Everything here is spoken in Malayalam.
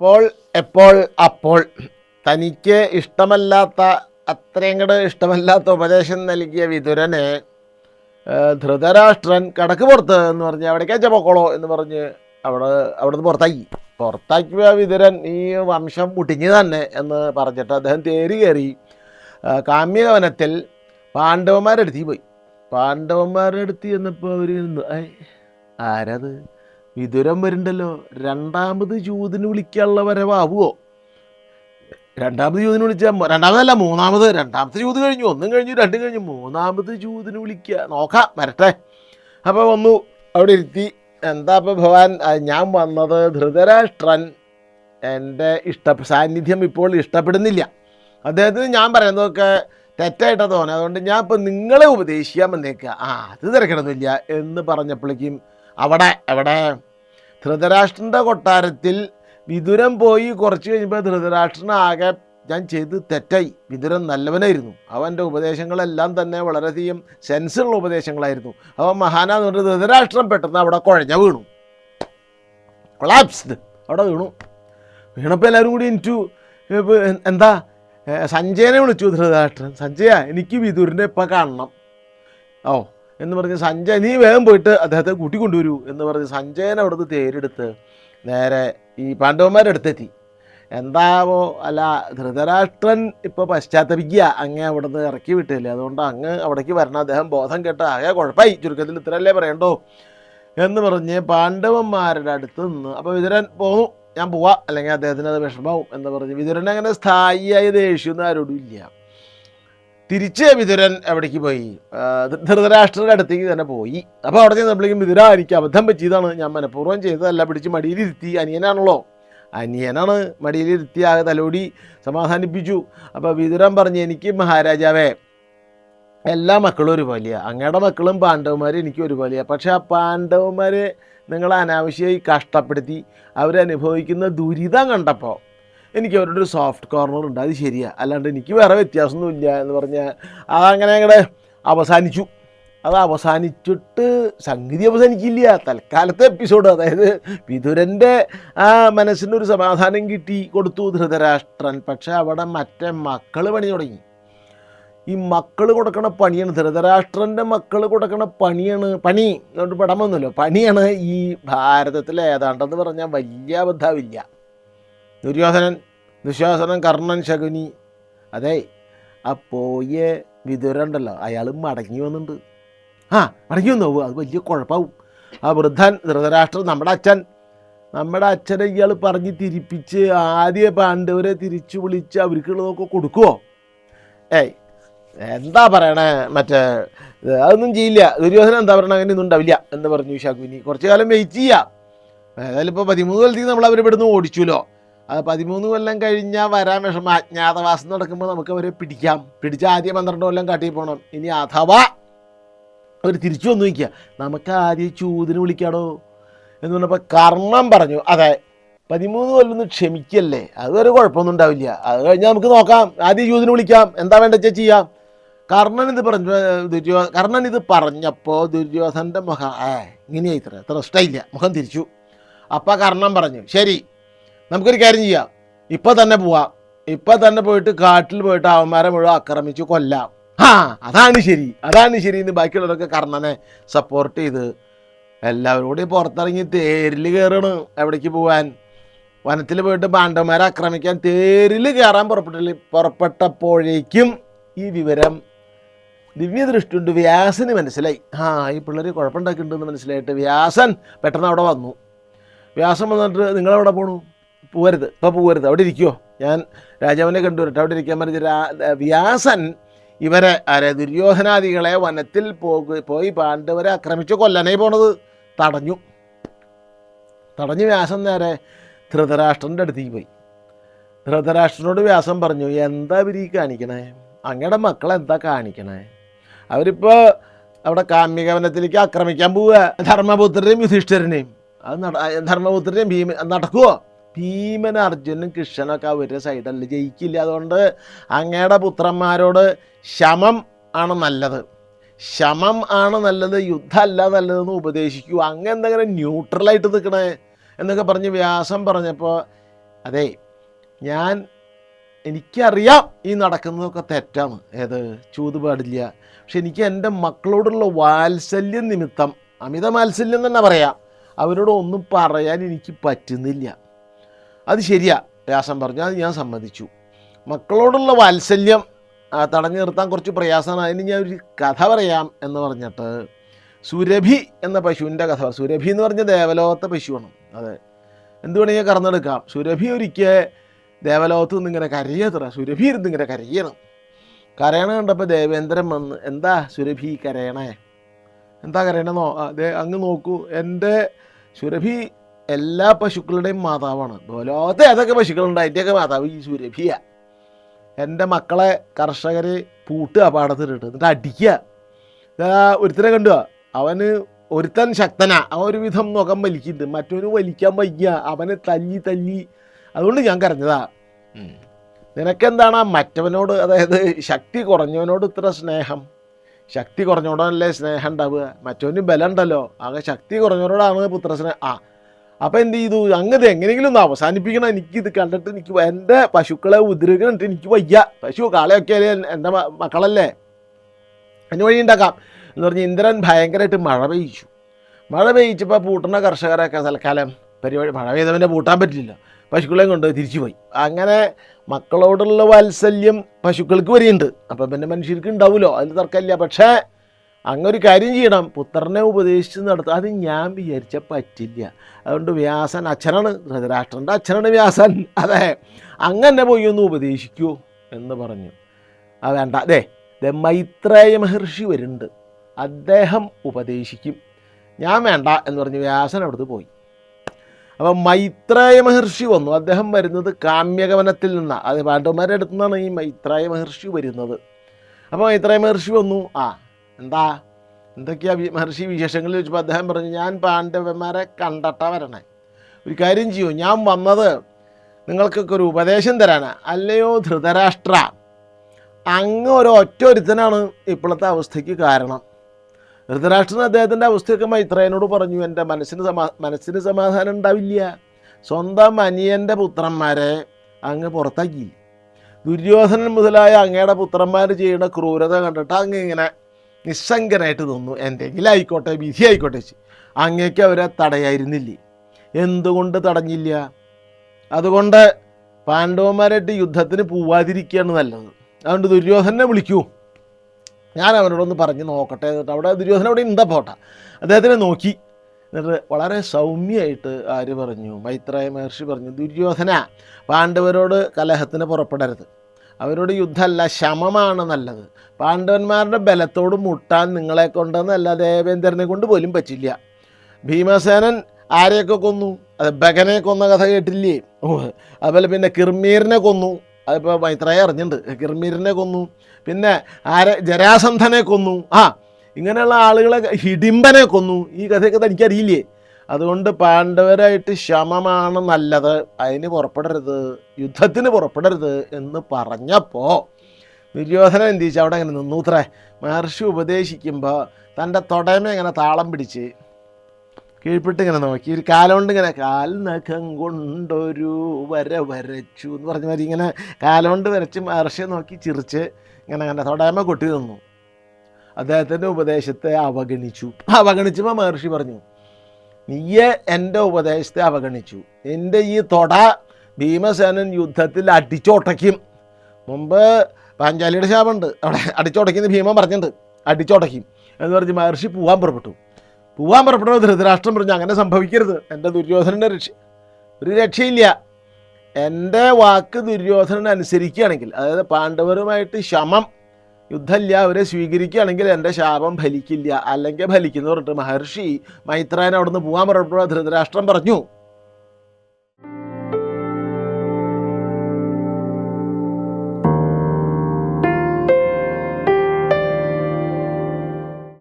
അപ്പോൾ എപ്പോൾ അപ്പോൾ. തനിക്ക് ഇഷ്ടമല്ലാത്ത അത്രയും കൂടെ ഇഷ്ടമല്ലാത്ത ഉപദേശം നൽകിയ വിതുരനെ ധൃതരാഷ്ട്രൻ കടക്ക് പുറത്ത് എന്ന് പറഞ്ഞ് അവിടേക്കാച്ച പോക്കോളോ എന്ന് പറഞ്ഞ് അവിടെ അവിടുന്ന് പുറത്താക്കി പുറത്താക്കിയ വിതുരൻ ഈ വംശം മുട്ടിഞ്ഞു തന്നെ എന്ന് പറഞ്ഞിട്ട് അദ്ദേഹം തേരി കയറി. കാമ്യകവനത്തിൽ പാണ്ഡവന്മാരെടുത്തി പോയി. പാണ്ഡവന്മാരെടുത്തി എന്നിപ്പോൾ അവർ ആരത്? വിതുരം വരുന്നുണ്ടല്ലോ. രണ്ടാമത് ജൂതിന് വിളിക്കാനുള്ള വരവാകുമോ രണ്ടാമത് ജൂതിന് വിളിച്ചാൽ രണ്ടാമതല്ല മൂന്നാമത് രണ്ടാമത്തെ ജൂത് കഴിഞ്ഞു ഒന്നും കഴിഞ്ഞു രണ്ടും കഴിഞ്ഞു. മൂന്നാമത് ജൂതിന് വിളിക്കുക നോക്കാം വരട്ടെ. അപ്പോൾ വന്നു അവിടെ ഇരുത്തി. എന്താ അപ്പോൾ ഭഗവാൻ? ഞാൻ വന്നത് ധൃതരാഷ്ട്രൻ എന്റെ ഇഷ്ട സാന്നിധ്യം ഇപ്പോൾ ഇഷ്ടപ്പെടുന്നില്ല. അദ്ദേഹത്തിന് ഞാൻ പറയുന്നതൊക്കെ തെറ്റായിട്ടാണ് തോന്നുന്നത്. അതുകൊണ്ട് ഞാൻ ഇപ്പം നിങ്ങളെ ഉപദേശിക്കാൻ വന്നേക്കുക ആ അത് തിരക്കണമെന്നില്ല എന്ന് പറഞ്ഞപ്പോഴേക്കും അവിടെ അവിടെ ധൃതരാഷ്ട്രന്റെ കൊട്ടാരത്തിൽ വിതുരം പോയി കുറച്ച് കഴിഞ്ഞപ്പോൾ ധൃതരാഷ്ട്രനാകെ ഞാൻ ചെയ്ത് തെറ്റായി. വിതുരൻ നല്ലവനായിരുന്നു. അവന്റെ ഉപദേശങ്ങളെല്ലാം തന്നെ വളരെയധികം സെൻസുള്ള ഉപദേശങ്ങളായിരുന്നു. അവൻ മഹാനാന്ന് പറഞ്ഞിട്ട് ധൃതരാഷ്ട്രം പെട്ടെന്ന് അവിടെ കുഴഞ്ഞ വീണു. കൊളാപ്സ്ഡ് അവിടെ വീണു. വീണപ്പോൾ എല്ലാവരും കൂടി എനിക്ക് എന്താ? സഞ്ജയനെ വിളിച്ചു ധൃതരാഷ്ട്രൻ. സഞ്ജയ എനിക്ക് വിതുരനെ ഇപ്പം കാണണം. ഓ എന്ന് പറഞ്ഞ് സഞ്ജയ് നീ വേഗം പോയിട്ട് അദ്ദേഹത്തെ കൂട്ടിക്കൊണ്ടുവരൂ എന്ന് പറഞ്ഞ് സഞ്ജയനെ അവിടുന്ന് തേരെടുത്ത് നേരെ ഈ പാണ്ഡവന്മാരുടെ അടുത്തെത്തി. എന്താവോ അല്ല ധൃതരാഷ്ട്രൻ ഇപ്പോൾ പശ്ചാത്തപിക്കുക. അങ്ങേ അവിടുന്ന് ഇറക്കി വിട്ടില്ല? അതുകൊണ്ട് അങ്ങ് അവിടേക്ക് വരണം. അദ്ദേഹം ബോധം കേട്ട് ആകെ കുഴപ്പമായി ചുരുക്കത്തിൽ ഇത്രയല്ലേ പറയണ്ടോ? എന്ന് പറഞ്ഞ് പാണ്ഡവന്മാരുടെ അടുത്ത് നിന്ന് അപ്പോൾ വിതുരൻ പോകും ഞാൻ പോവാം. അല്ലെങ്കിൽ അദ്ദേഹത്തിന് അത് വിഷമാവും എന്ന് പറഞ്ഞ് വിതുരൻ അങ്ങനെ സ്ഥായിയായ ദേഷ്യമൊന്നും ആരോടും ഇല്ല. തിരിച്ച് വിതുരൻ എവിടേക്ക് പോയി? ധൃതരാഷ്ട്രയുടെ അടുത്തേക്ക് തന്നെ പോയി. അപ്പോൾ അവിടെ ചെന്നപ്പോഴേക്കും വിതുര എനിക്ക് അബദ്ധം പറ്റിയതാണ്. ഞാൻ മനഃപൂർവം ചെയ്തതല്ല പിടിച്ച് മടിയിലിരുത്തി. അനിയനാണല്ലോ. അനിയനാണ് മടിയിലിരുത്തി ആകെ തലോടി സമാധാനിപ്പിച്ചു. അപ്പോൾ വിതുരൻ പറഞ്ഞു എനിക്ക് മഹാരാജാവേ എല്ലാ മക്കളും ഒരുപോലെയാണ് അങ്ങയുടെ മക്കളും പാണ്ഡവന്മാർ എനിക്ക് ഒരുപോലെയാണ് പക്ഷേ ആ പാണ്ഡവന്മാരെ നിങ്ങൾ അനാവശ്യമായി കഷ്ടപ്പെടുത്തി അവരനുഭവിക്കുന്ന ദുരിതം കണ്ടപ്പോൾ എനിക്ക് അവരുടെ ഒരു സോഫ്റ്റ് കോർണർ ഉണ്ട്. അത് ശരിയാണ് അല്ലാണ്ട് എനിക്ക് വേറെ വ്യത്യാസമൊന്നുമില്ല എന്ന് പറഞ്ഞാൽ അതങ്ങനെ ഞങ്ങളുടെ അവസാനിച്ചു. അത് അവസാനിച്ചിട്ട് സംഗതി അവസാനിക്കില്ല. തൽക്കാലത്തെ എപ്പിസോഡ് അതായത് വിതുരന്റെ ആ മനസ്സിനൊരു സമാധാനം കിട്ടി കൊടുത്തു ധൃതരാഷ്ട്രൻ. പക്ഷേ അവിടെ മറ്റേ മക്കൾ പണി തുടങ്ങി. ഈ മക്കൾ കൊടുക്കണ പണിയാണ് ധൃതരാഷ്ട്രന്റെ മക്കൾ കൊടുക്കണ പണിയാണ് പണി അതുകൊണ്ട് വന്നല്ലോ. പണിയാണ് ഈ ഭാരതത്തിൽ ഏതാണ്ടെന്ന് പറഞ്ഞാൽ വലിയ അബദ്ധാവില്ല ദുര്യോധനൻ ദുശ്വാസനം കർണൻ ശകുനി. അതെ ആ പോയ വിതുരണ്ടല്ലോ അയാൾ മടങ്ങി വന്നിട്ടുണ്ട് ആ മടങ്ങി വന്നു? അത് വലിയ കുഴപ്പമാവും ആ വൃദ്ധൻ ധൃതരാഷ്ട്രൻ നമ്മുടെ അച്ഛൻ. നമ്മുടെ അച്ഛനെ ഇയാൾ പറഞ്ഞ് തിരിപ്പിച്ച് ആദ്യ പാണ്ഡവരെ തിരിച്ചു വിളിച്ച് അവർക്കുള്ളതൊക്കെ കൊടുക്കുമോ ഏയ് എന്താ പറയണേ മറ്റേ അതൊന്നും ചെയ്യില്ല. ദുര്യോധനം എന്താ പറയണേ അങ്ങനെ ഒന്നും ഉണ്ടാവില്ല എന്ന് പറഞ്ഞു ശകുനി. കുറച്ചു കാലം വെയിറ്റ് ചെയ്യാം. ഏതായാലും ഇപ്പോൾ പതിമൂന്ന് കൊല്ലത്തേക്ക് നമ്മൾ അവരെ ഇവിടുന്ന് ഓടിച്ചുല്ലോ പതിമൂന്ന് കൊല്ലം കഴിഞ്ഞാൽ വരാൻ വിഷമം. അജ്ഞാതവാസം നടക്കുമ്പോൾ നമുക്ക് അവരെ പിടിക്കാം. പിടിച്ച ആദ്യം പന്ത്രണ്ട് കൊല്ലം കാട്ടി പോകണം ഇനി അഥവാ അവർ തിരിച്ചു വന്നു നിൽക്കുക. നമുക്ക് ആദ്യം ചൂതിന് വിളിക്കാടോ എന്ന് പറഞ്ഞപ്പോൾ കർണം പറഞ്ഞു. അതെ പതിമൂന്ന് കൊല്ലം ഒന്ന് ക്ഷമിക്കല്ലേ? അതുവരെ കുഴപ്പമൊന്നും ഉണ്ടാവില്ല. അത് കഴിഞ്ഞാൽ നമുക്ക് നോക്കാം. ആദ്യം ചൂതിന് വിളിക്കാം. എന്താ വേണ്ട വെച്ചാൽ ചെയ്യാം? കർണൻ ഇത് പറഞ്ഞു ദുര്യോ കർണൻ ഇത് പറഞ്ഞപ്പോൾ ദുര്യോധന്റെ മുഖം ഏ ഇങ്ങനെയായി ഇത്ര. ഇത്ര ഇഷ്ടമില്ല മുഖം തിരിച്ചു. അപ്പം കർണൻ പറഞ്ഞു ശരി നമുക്കൊരു കാര്യം ചെയ്യാം. ഇപ്പം തന്നെ പോവാം. ഇപ്പം തന്നെ പോയിട്ട് കാട്ടിൽ പോയിട്ട് അവന്മാരെ മുഴുവൻ ആക്രമിച്ച് കൊല്ലാം. ആ അതാണ് ശരി. അതാണ് ശരി എന്ന് ബാക്കിയുള്ളവരൊക്കെ കർണനെ സപ്പോർട്ട് ചെയ്ത് എല്ലാവരും കൂടി പുറത്തിറങ്ങി തേരിൽ കയറണം എവിടേക്ക് പോവാൻ. വനത്തിൽ പോയിട്ട് പാണ്ഡവന്മാരെ ആക്രമിക്കാൻ തേരിൽ കയറാൻ പുറപ്പെട്ടില്ല പുറപ്പെട്ടപ്പോഴേക്കും ഈ വിവരം ദിവ്യദൃഷ്ടി ഉണ്ട് വ്യാസന് മനസ്സിലായി. ആ ഈ പിള്ളേർ കുഴപ്പമുണ്ടാക്കിയിട്ടുണ്ടെന്ന് മനസ്സിലായിട്ട് വ്യാസൻ പെട്ടെന്ന് അവിടെ വന്നു. വ്യാസൻ വന്നിട്ട് നിങ്ങളവിടെ പോണു? പോകരുത് ഇപ്പോൾ പോകരുത് അവിടെ ഇരിക്കുമോ ഞാൻ രാജാവിനെ കണ്ടുവരട്ടെ അവിടെ ഇരിക്കാൻ പറഞ്ഞ വ്യാസൻ ഇവരെ ആരെ ദുര്യോധനാദികളെ വനത്തിൽ പോക പോയി പാണ്ഡവരെ ആക്രമിച്ച് കൊല്ലനെ പോണത്. തടഞ്ഞു. തടഞ്ഞു വ്യാസൻ നേരെ ധൃതരാഷ്ട്രന്റെ അടുത്തേക്ക് പോയി. ധൃതരാഷ്ട്രനോട് വ്യാസം പറഞ്ഞു എന്താ ഇവർ ഈ കാണിക്കണേ? അങ്ങയുടെ മക്കളെ എന്താ കാണിക്കണേ? അവരിപ്പോൾ അവിടെ കാമ്യകവനത്തിലേക്ക് ആക്രമിക്കാൻ പോവുക. ധർമ്മപുത്രനെയും യുധിഷ്ഠരനെയും. അത് നട ധർമ്മപുത്രരെയും ഭീമ നടക്കുമോ ഭീമൻ അർജുനും കൃഷ്ണനൊക്കെ അവരുടെ സൈഡല്ല ജയിക്കില്ല. അതുകൊണ്ട് അങ്ങയുടെ പുത്രന്മാരോട് ശമം ആണ് നല്ലത്. ശമം ആണ് നല്ലത് യുദ്ധമല്ല നല്ലതെന്ന് ഉപദേശിക്കൂ. അങ്ങ് എന്തെങ്കിലും ന്യൂട്രലായിട്ട് നിൽക്കണേ എന്നൊക്കെ പറഞ്ഞ് വ്യാസം പറഞ്ഞപ്പോൾ അതെ ഞാൻ എനിക്കറിയാം ഈ നടക്കുന്നതൊക്കെ തെറ്റാണ്. ഏത്? ചൂത് പാടില്ല. പക്ഷെ എനിക്ക് എന്റെ മക്കളോടുള്ള വാത്സല്യം നിമിത്തം അമിത വാത്സല്യം തന്നെ പറയാം. അവരോട് ഒന്നും പറയാൻ എനിക്ക് പറ്റുന്നില്ല. അത് ശരിയാ വ്യാസം പറഞ്ഞു അത് ഞാൻ സമ്മതിച്ചു. മക്കളോടുള്ള വാത്സല്യം തടഞ്ഞു നിർത്താൻ കുറച്ച് പ്രയാസമാണ്. അതിന് ഞാൻ ഒരു കഥ പറയാം എന്ന് പറഞ്ഞിട്ട് സുരഭി എന്ന പശുവിന്റെ കഥ. സുരഭി എന്ന് പറഞ്ഞ ദേവലോകത്തെ പശുവാണ്. അതെ. എന്ത് വേണമെങ്കിൽ കറന്നെടുക്കാം. സുരഭി ഒരിക്കൽ ദേവലോകത്ത് നിന്ന് ഇങ്ങനെ കരയത്ര. സുരഭി ഇരുന്ന് ഇങ്ങനെ കരയണം. കരയണ കണ്ടപ്പോൾ ദേവേന്ദ്രൻ വന്ന് എന്താ സുരഭി കരയണേ? എന്താ കരയണെന്നോ? അതെ അങ്ങ് നോക്കൂ. എന്റെ സുരഭി എല്ലാ പശുക്കളുടെയും മാതാവാണ്. ലോകത്തെ ഏതൊക്കെ പശുക്കളുണ്ട്. അതിന്റെയൊക്കെ മാതാവ് ഈ സുരഭിയ. എന്റെ മക്കളെ കർഷകർ പൂട്ടുക പാടത്തിലിട്ട്. എന്നിട്ട് അടിക്കുക. ഒരുത്തനെ കണ്ടുക അവന് ഒരുത്തൻ ശക്തനാ. അവൻ ഒരുവിധം മുഖം വലിക്കുന്നുണ്ട്. മറ്റൊരു വലിക്കാൻ വയ്യ. അവനെ തല്ലി തല്ലി. അതുകൊണ്ട് ഞാൻ കരഞ്ഞതാ. നിനക്കെന്താണ് ആ മറ്റവനോട് അതായത് ശക്തി കുറഞ്ഞവനോട് ഇത്ര സ്നേഹം? ശക്തി കുറഞ്ഞോടല്ലേ സ്നേഹം ഉണ്ടാവുക? മറ്റവന് ബലം ഉണ്ടല്ലോ ആകെ ശക്തി കുറഞ്ഞവരോടാണ് പുത്രസ്നേഹം. ആ അപ്പം എന്ത് ചെയ്തു? അങ്ങത് എങ്ങനെയെങ്കിലും ഒന്ന് അവസാനിപ്പിക്കണം. എനിക്ക് ഇത് കണ്ടിട്ട് എനിക്ക് എന്റെ പശുക്കളെ ഉദ്രവിക്കണിട്ട് എനിക്ക് വയ്യ. പശു കാളയൊക്കെ എന്റെ മക്കളല്ലേ? അതിന് വഴി ഉണ്ടാക്കാം. എന്ന് പറഞ്ഞ് ഇന്ദ്രൻ ഭയങ്കരമായിട്ട് മഴ പെയ്ച്ചു മഴ പെയ്ച്ചപ്പോൾ പൂട്ടുന്ന കർഷകരൊക്കെ തൽക്കാലം പരിപാടി മഴ പെയ്തവനെ പൂട്ടാൻ പറ്റില്ല. പശുക്കളെയും കൊണ്ട് തിരിച്ചു പോയി അങ്ങനെ മക്കളോടുള്ള വാത്സല്യം പശുക്കൾക്ക് വരെയുണ്ട്. അപ്പം പിന്നെ മനുഷ്യർക്ക് ഉണ്ടാവുമല്ലോ. അതിൽ തർക്കമില്ല. പക്ഷേ അങ്ങൊരു കാര്യം ചെയ്യണം. പുത്രനെ ഉപദേശിച്ച് നടത്തുക അത് ഞാൻ വിചാരിച്ച പറ്റില്ല. അതുകൊണ്ട് വ്യാസൻ അച്ഛനാണ്. ധൃതരാഷ്ട്രന്റെ അച്ഛനാണ് വ്യാസൻ. അതെ. അങ്ങനെ പോയി ഒന്ന് ഉപദേശിക്കൂ എന്ന് പറഞ്ഞു. അത് വേണ്ട അതെ മൈത്രേയ മഹർഷി വരുന്നുണ്ട്. അദ്ദേഹം ഉപദേശിക്കും. ഞാൻ വേണ്ട എന്ന് പറഞ്ഞ് വ്യാസൻ അവിടുന്ന് പോയി. അപ്പം മൈത്രേയ മഹർഷി വന്നു. അദ്ദേഹം വരുന്നത് കാമ്യകവനത്തിൽ നിന്നാണ് അത് പാണ്ഡവന്മാരുടെ അടുത്തു നിന്നാണ് ഈ മൈത്രേയ മഹർഷി വരുന്നത്. അപ്പോൾ മൈത്രേയ മഹർഷി വന്നു. ആ എന്താ? എന്തൊക്കെയാ മഹർഷി വിശേഷങ്ങളിൽ ചോദിച്ചപ്പോൾ അദ്ദേഹം പറഞ്ഞു ഞാൻ പാണ്ഡവന്മാരെ കണ്ടട്ടാ വരണേ. ഒരു കാര്യം ചെയ്യൂ ഞാൻ വന്നത് നിങ്ങൾക്കൊക്കെ ഒരു ഉപദേശം തരാനാ. അല്ലയോ ധൃതരാഷ്ട്ര അങ്ങ് ഒരു ഒറ്റ ഒരുത്തനാണ് ഇപ്പോഴത്തെ അവസ്ഥയ്ക്ക് കാരണം. ധൃതരാഷ്ട്രൻ അദ്ദേഹത്തിന്റെ അവസ്ഥയൊക്കെ മൈത്രേനോട് പറഞ്ഞു എന്റെ മനസ്സിന് സമാ മനസ്സിന് സമാധാനം ഉണ്ടാവില്ല. സ്വന്തം അനിയന്റെ പുത്രന്മാരെ അങ്ങ് പുറത്താക്കി. ദുര്യോധനൻ മുതലായ അങ്ങയുടെ പുത്രന്മാർ ചെയ്യുന്ന ക്രൂരത കണ്ടിട്ട് അങ്ങ് ഇങ്ങനെ നിസ്സംഗനായിട്ട് നിന്നു. എന്തെങ്കിലും ആയിക്കോട്ടെ വിധി ആയിക്കോട്ടെ വെച്ച് അങ്ങേക്ക് അവരെ തടയായിരുന്നില്ലേ? എന്തുകൊണ്ട് തടഞ്ഞില്ല? അതുകൊണ്ട് പാണ്ഡവന്മാരായിട്ട് യുദ്ധത്തിന് പോവാതിരിക്കുകയാണ് നല്ലത്. അതുകൊണ്ട് ദുര്യോധനെ വിളിക്കൂ. ഞാൻ അവനോടൊന്ന് പറഞ്ഞ് നോക്കട്ടെ. എന്നിട്ട് അവിടെ ദുര്യോധന അവിടെ ഉണ്ടാ പോട്ടെ. അദ്ദേഹത്തിനെ നോക്കി. എന്നിട്ട് വളരെ സൗമ്യമായിട്ട് ആര് പറഞ്ഞു? മൈത്രായ മഹർഷി പറഞ്ഞു ദുര്യോധന പാണ്ഡവരോട് കലഹത്തിന് പുറപ്പെടരുത്. അവരോട് യുദ്ധമല്ല ശമമാണ് നല്ലത്. പാണ്ഡവന്മാരുടെ ബലത്തോട് മുട്ടാൻ നിങ്ങളെ കൊണ്ടെന്നല്ല ദേവേന്ദ്രനെ കൊണ്ട് പോലും പറ്റില്ല. ഭീമസേനൻ ആരെയൊക്കെ കൊന്നു? അത് ബഗനെ കൊന്ന കഥ കേട്ടില്ലേ? അതുപോലെ പിന്നെ കിർമീറിനെ കൊന്നു. അതിപ്പോൾ മൈത്രയെ അറിഞ്ഞിട്ടുണ്ട്. കിർമീറിനെ കൊന്നു. പിന്നെ ആരെ? ജരാസന്ധനെ കൊന്നു. ആ ഇങ്ങനെയുള്ള ആളുകളെ ഹിഡിംബനെ കൊന്നു. ഈ കഥയൊക്കെ തനിക്കറിയില്ലേ? അതുകൊണ്ട് പാണ്ഡവരായിട്ട് ശമമാണ് നല്ലത്. അതിന് പുറപ്പെടരുത്. യുദ്ധത്തിന് പുറപ്പെടരുത് എന്ന് പറഞ്ഞപ്പോൾ ദുര്യോധനൻ എന്ത് ചെയ്യിച്ചു അവിടെ അങ്ങനെ നിന്നൂത്രേ മഹർഷി ഉപദേശിക്കുമ്പോൾ തന്റെ തുടമ ഇങ്ങനെ താളം പിടിച്ച് കീഴ്പ്പെട്ട് ഇങ്ങനെ നോക്കി. ഒരു കാലുകൊണ്ട് ഇങ്ങനെ കാൽ നഖം കൊണ്ടൊരു വര വരച്ചു എന്ന് പറഞ്ഞ മാതിരി ഇങ്ങനെ കാലുകൊണ്ട് വരച്ച് മഹർഷിയെ നോക്കി ചിരിച്ച് ഇങ്ങനെ അങ്ങനെ തൊടയമ കൊട്ടി നിന്നു. അദ്ദേഹത്തിന്റെ ഉപദേശത്തെ അവഗണിച്ചു. അവഗണിച്ചപ്പോൾ മഹർഷി പറഞ്ഞു നീയെ എന്റെ ഉപദേശത്തെ അവഗണിച്ചു. എന്റെ ഈ തൊട ഭീമസേനൻ യുദ്ധത്തിൽ അടിച്ചോട്ടയ്ക്കും. മുമ്പ് പാഞ്ചാലിയുടെ ശാപമുണ്ട്. അവിടെ അടിച്ചോട്ടയ്ക്കുന്ന ഭീമൻ പറഞ്ഞിട്ടുണ്ട്. അടിച്ചോട്ടയ്ക്കും. എന്ന് പറഞ്ഞ് മഹർഷി പോവാൻ പുറപ്പെട്ടു. പോവാൻ പുറപ്പെട്ടു ധൃതരാഷ്ട്രം പറഞ്ഞു അങ്ങനെ സംഭവിക്കരുത്. എന്റെ ദുര്യോധനന്റെ രക്ഷ ഒരു രക്ഷയില്ല. എന്റെ വാക്ക് ദുര്യോധനൻ അനുസരിക്കുകയാണെങ്കിൽ അതായത് പാണ്ഡവരുമായിട്ട് ശമം യുദ്ധമില്ല അവരെ സ്വീകരിക്കുകയാണെങ്കിൽ എന്റെ ശാപം ഫലിക്കില്ല. അല്ലെങ്കിൽ ഫലിക്കുന്നു പറഞ്ഞിട്ട് മഹർഷി മൈത്രേനെ അവിടുന്ന് പോകാൻ പറഞ്ഞപ്പോൾ ധൃതരാഷ്ട്രം പറഞ്ഞു